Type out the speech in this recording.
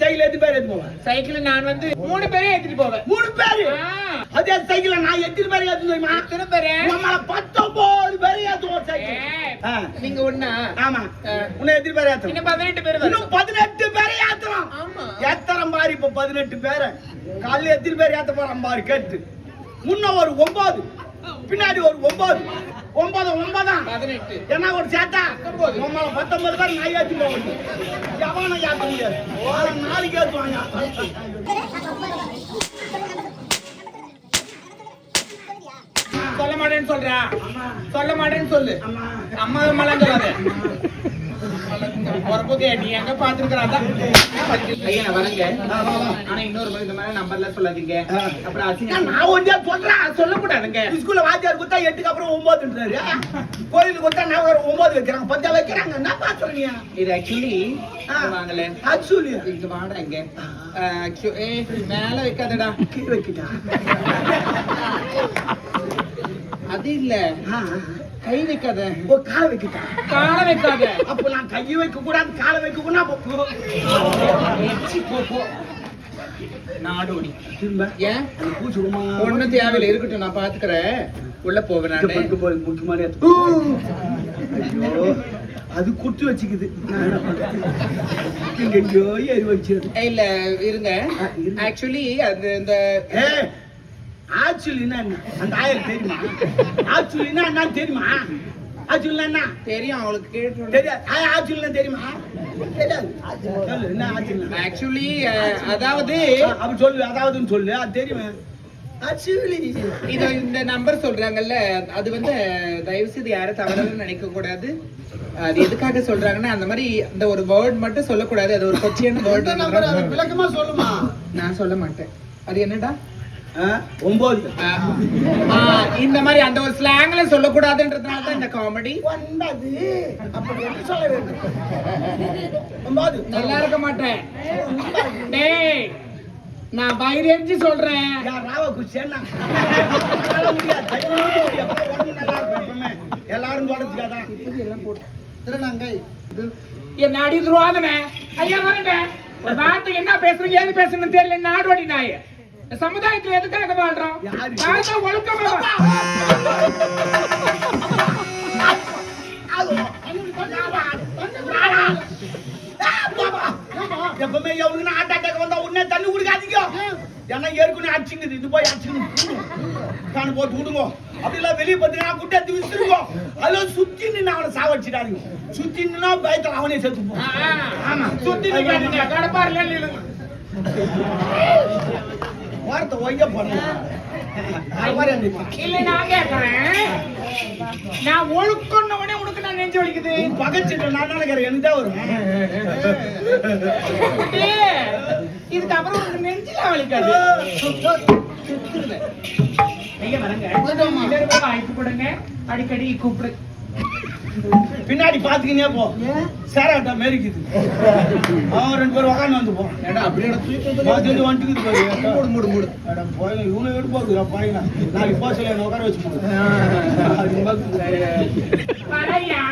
Cycle எத்தனை பேர் எடுத்து போவேன் சைக்கிள் நான் வந்து மூணு பேரையும் ஏத்திட்டு போவேன். மூணு பேரு. அதே சைக்கிள்ல நான் எத்தனை பேர் ஏத்து தெரியுமா? எத்தனை பேரு? நம்மள பத்தொன்பது பேர் ஏத்துவோம் சைக்கிள். நீங்க ஒண்ணா? ஆமா. உன்னை எத்தனை பேர் ஏத்தணும்? இன்னும் பதினெட்டு பேர் இன்னும் பதினெட்டு பேரை ஆமா. எத்தனை பாரு இப்ப பதினெட்டு பேரை? காலையில எத்தனை பேர் ஏத்த போறான் பாரு கேட்டு. முன்ன ஒரு ஒன்பது. பின்னாடி ஒரு ஒன்பது. ஒன்பது ஒன்பதாம் பதினெட்டு. என்ன ஒரு சேட்டா? உம்மள பத்தொன்பது பேர் நான் ஏத்தி போகணும் எவனை ஏத்த முடியாது? நாளைக்கு ஏத்துவாங்க சொல்ல மாட்டேன்னு சொல்றா? சொல்ல மாட்டேன்னு சொல்லு. ஆமா அம்மா அம்மாலாம் சொல்லாத பொறப்புதே நீ எங்க பாத்துருக்கா ஐயா நான் வரேங்க. ஆனா இன்னொரு முறை இந்த மாதிரி நம்பர்ல சொல்லாதீங்க. அப்புறம் ஏன் அசிங்கம் நான் ஒன்றே சொல்றேன் சொல்லக்கூடாதுங்க. ஸ்கூல்ல வாத்தியார் கொடுத்தா எட்டுக்கு அப்புறம் ஒன்பதுன்றாரு. கோயிலுக்கு கொடுத்தா நான் ஒரு ஒன்பது வைக்கிறாங்க. பத்தா வைக்கிறாங்க என்ன பாக்குறீங்க இது ஆக்சுவலி வாங்கல. ஆக்சுவலி ஏய், மேல வைக்காதடா. கீழே வைக்கிட்டா? அது இல்ல. கை வைக்காத. ஓ காலை வைக்கிட்டா? கால வைக்காத. அப்ப நான் கையை வைக்க கூடாது காலை வைக்க கூடாது போ. நாடோடி திரும்ப. ஏன்? அந்த பூச்சி ஒண்ணும் தேவையில்லை இருக்கட்டும் நான் பாத்துக்கிறேன் உள்ள முக்கியமான இடத்து. ஐயோ அது குத்து வச்சுக்குது? எங்கேயோ ஏறி வச்சிருது இல்ல இருங்க. ஆக்சுவலி அது இந்த ஏ ஆக்சுவலினா என்ன? அந்த ஆயர் தெரியுமா? ஆக்சுவலினா என்ன தெரியுமா? ஆக்சுவலினா என்ன? தெரியும் அவளுக்கு கேட்டு தெரியாது. ஆக்சுவலினா தெரியுமா? ஆக்சுவலி அதாவது அப்படி சொல்லு அதாவதுன்னு சொல்லு. அது தெரியும். இது இந்த நம்பர் சொல்றாங்கல்ல அது வந்து தயவு செய்து யாரும் தவறாக நினைக்க கூடாது அது எதுக்காக சொல்றாங்கன்னா அந்த மாதிரி அந்த ஒரு வேர்ட் மட்டும் சொல்லக்கூடாது. அது ஒரு கொச்சியான வேர்ட் விளக்கமா சொல்லுமா? நான் சொல்ல மாட்டேன். அது என்னடா? ஒன்பது ஆஹ், ஆஹ், இந்த மாதிரி அந்த ஒரு ஸ்லாங்ல சொல்லக்கூடாதுன்றதுனால தான் இந்த காமெடி ஒன்பது. அப்படி என்று சொல்ல வேண்டும்? ஒன்பது நல்லா இருக்க மாட்டேன். டேய் நான் வயிறெஞ்சு சொல்றேன். ராவ குச்சேன்னா சொல்ல முடியாது. தயவு செய்து முடியாது. உடம்பு நல்லா இருக்கும் எப்பவுமே. எல்லாரும் தொடச்சுக்காதான் திருநங்கை. என்ன அடி துருவாதனே ஐயா வரேன் ஒரு வார்த்தை என்ன பேசுறீங்க ஏது பேசுறதுன்னு தெரியல நாடோடி நாய். இந்த சமுதாயத்துல எதுக்காக வாழ்றோம்? ஒழுக்கமா வா. எப்பவுமே எவனுக்கு ஹார்ட் அட்டாக் வந்தா உடனே தண்ணி குடிக்காதீங்க. ஏன்னா ஏற்கனவே அடிச்சுங்குது. இது போய் அடிச்சுக்கணும் காணு போட்டு விடுங்க. அப்படிலாம் வெளியே பார்த்தீங்கன்னா குட்டை விசிறுங்க. அதெல்லாம் சுத்தி நின்று அவனை சாவடிச்சிடாதீங்க சுத்தி நின்னா பயத்தில் அவனே ஆ. ஆமா. சுத்தி நிக்காதீங்க கடப்பாரில நில்லுங்க. வாரத்தை ஒய்ய நான் கேக்குறேன் நான் ஒழுக்கம்னு உடனே உனக்கு நான் நெஞ்சு வலிக்குது. பகச்சிட்டு நான் நினைக்கிறேன் எனக்கு தான் வரும் இதுக்கப்புறம் உனக்கு நெஞ்சில வலிக்காது. ஐயா வரங்க. எல்லாருமே வாய்ப்பு கொடுங்க. அடிக்கடி கூப்பிடு. பின்னாடி பாத்துக்கினே போ. சேராட்டா மேரிக்குது அவன் ரெண்டு பேரும் உக்காந்து வந்து போ. பாத்து வந்து வந்துக்குது மூடு மூடு மூடு. மேடம் போயில இவனை எடுத்து போகுதுடா பாயினா நாளைக்கு போக சொல்லி என்ன உட்கார வச்சு போடு. வரையா